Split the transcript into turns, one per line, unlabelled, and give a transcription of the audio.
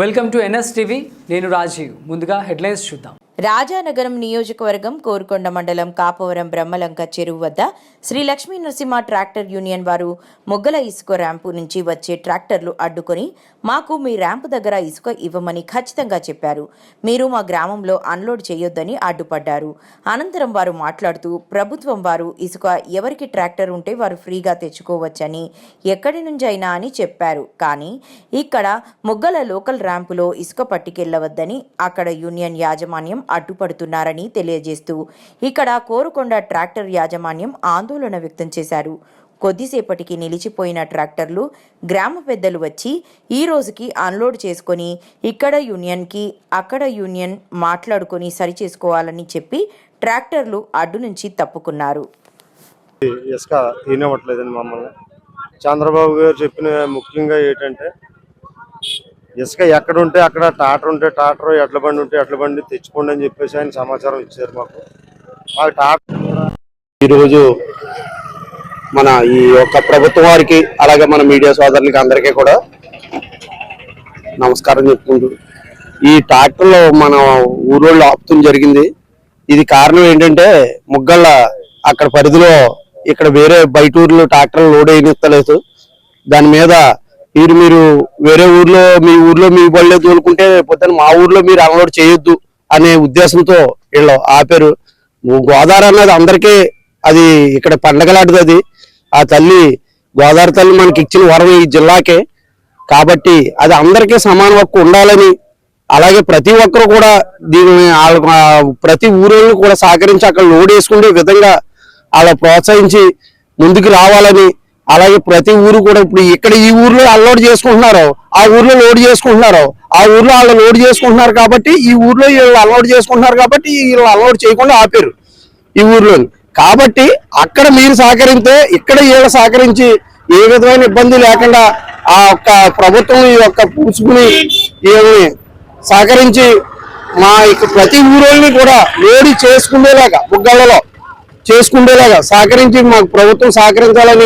Welcome to NS TV నేను రాజీవ్. ముందుగా headlines చూద్దాం.
రాజానగరం నియోజకవర్గం కోరుకొండ మండలం కాపవరం బ్రహ్మలంక చెరువు వద్ద శ్రీ లక్ష్మీ నరసింహ ట్రాక్టర్ యూనియన్ వారు మొగ్గల ఇసుక ర్యాంపు నుంచి వచ్చే ట్రాక్టర్లు అడ్డుకొని మాకు మీ ర్యాంపు దగ్గర ఇసుక ఇవ్వమని ఖచ్చితంగా చెప్పారు. మీరు మా గ్రామంలో అన్లోడ్ చేయొద్దని అడ్డుపడ్డారు. అనంతరం వారు మాట్లాడుతూ ప్రభుత్వం వారు ఇసుక ఎవరికి ట్రాక్టర్ ఉంటే వారు ఫ్రీగా తెచ్చుకోవచ్చని ఎక్కడి నుంచైనా అని చెప్పారు. కానీ ఇక్కడ మొగ్గల లోకల్ ర్యాంపులో ఇసుక పట్టుకెళ్ళవద్దని అక్కడ యూనియన్ యాజమాన్యం అడ్డుపడుతున్నారని తెలియజేస్తూ ఇక్కడ కోరుకొండ ట్రాక్టర్ యాజమాన్యం ఆందోళన వ్యక్తం చేశారు. కొద్దిసేపటికి నిలిచిపోయిన ట్రాక్టర్లు గ్రామ పెద్దలు వచ్చి ఈ రోజుకి అన్లోడ్ చేసుకొని ఇక్కడ యూనియన్కి అక్కడ యూనియన్ మాట్లాడుకొని సరిచేసుకోవాలని చెప్పి ట్రాక్టర్లు అడ్డు నుంచి తప్పుకున్నారు.
ఇసుక మమ్మల్ని. చంద్రబాబు గారు చెప్పిన ముఖ్యంగా ఏంటంటే ఇసుక ఎక్కడ ఉంటే అక్కడ టాటర్ ఉంటే టాటర్ ఎడ్ల బండి ఉంటే ఎడ్ల బండి తెచ్చుకోండి అని చెప్పేసి ఆయన సమాచారం ఇచ్చారు మాకు. మాకు టాటర్
ఈరోజు మన ఈ యొక్క ప్రభుత్వం వారికి అలాగే మన మీడియా సోదరులకి అందరికీ కూడా నమస్కారం చెప్పుకుంటూ ఈ ట్రాక్టర్లో మన ఊరోళ్ళు ఆపుతం జరిగింది. ఇది కారణం ఏంటంటే ముగ్గళ్ళ అక్కడ పరిధిలో ఇక్కడ వేరే బయట ఊర్లో ట్రాక్టర్ లోడ్ అయినెత్తలేదు దాని మీద మీరు మీరు వేరే ఊర్లో మీ ఊర్లో మీ బళ్ళే తోలుకుంటే పొద్దున మా ఊర్లో మీరు అన్లోడ్ చేయొద్దు అనే ఉద్దేశంతో వీళ్ళు ఆపారు. గోదావరి అన్నది అందరికీ అది ఇక్కడ పండగలాంటిది అది. ఆ తల్లి గోదావరి తల్లి మనకి ఇచ్చిన వరం ఈ జిల్లాకే. కాబట్టి అది అందరికీ సమాన హక్కు ఉండాలని అలాగే ప్రతి ఒక్కరు కూడా దీన్ని వాళ్ళ- ప్రతి ఊరోళ్ళు కూడా సహకరించి అక్కడ లోడ్ వేసుకునే విధంగా అలా ప్రోత్సహించి ముందుకు రావాలని అలాగే ప్రతి ఊరు కూడా ఇప్పుడు ఇక్కడ ఈ ఊర్లో అల్లోడ్ చేసుకుంటున్నారు. ఆ ఊర్లో లోడ్ చేసుకుంటున్నారు. ఆ ఊర్లో వాళ్ళు లోడ్ చేసుకుంటున్నారు కాబట్టి ఈ ఊర్లో వీళ్ళు అన్లోడ్ చేసుకుంటున్నారు కాబట్టి వీళ్ళు అన్లోడ్ చేయకుండా ఆపారు ఈ ఊర్లో. కాబట్టి అక్కడ మీరు సహకరిస్తే ఇక్కడ వీళ్ళు సహకరించి ఏ విధమైన ఇబ్బంది లేకుండా ఆ యొక్క ప్రభుత్వం ఈ యొక్క పూసుకుని వీళ్ళని సహకరించి మా ఇక ప్రతి ఊరోళ్ళని కూడా లోడి చేసుకునేలాగా బుగ్గళ్ళలో చేసుకునేలాగా సహకరించి మాకు ప్రభుత్వం సహకరించాలని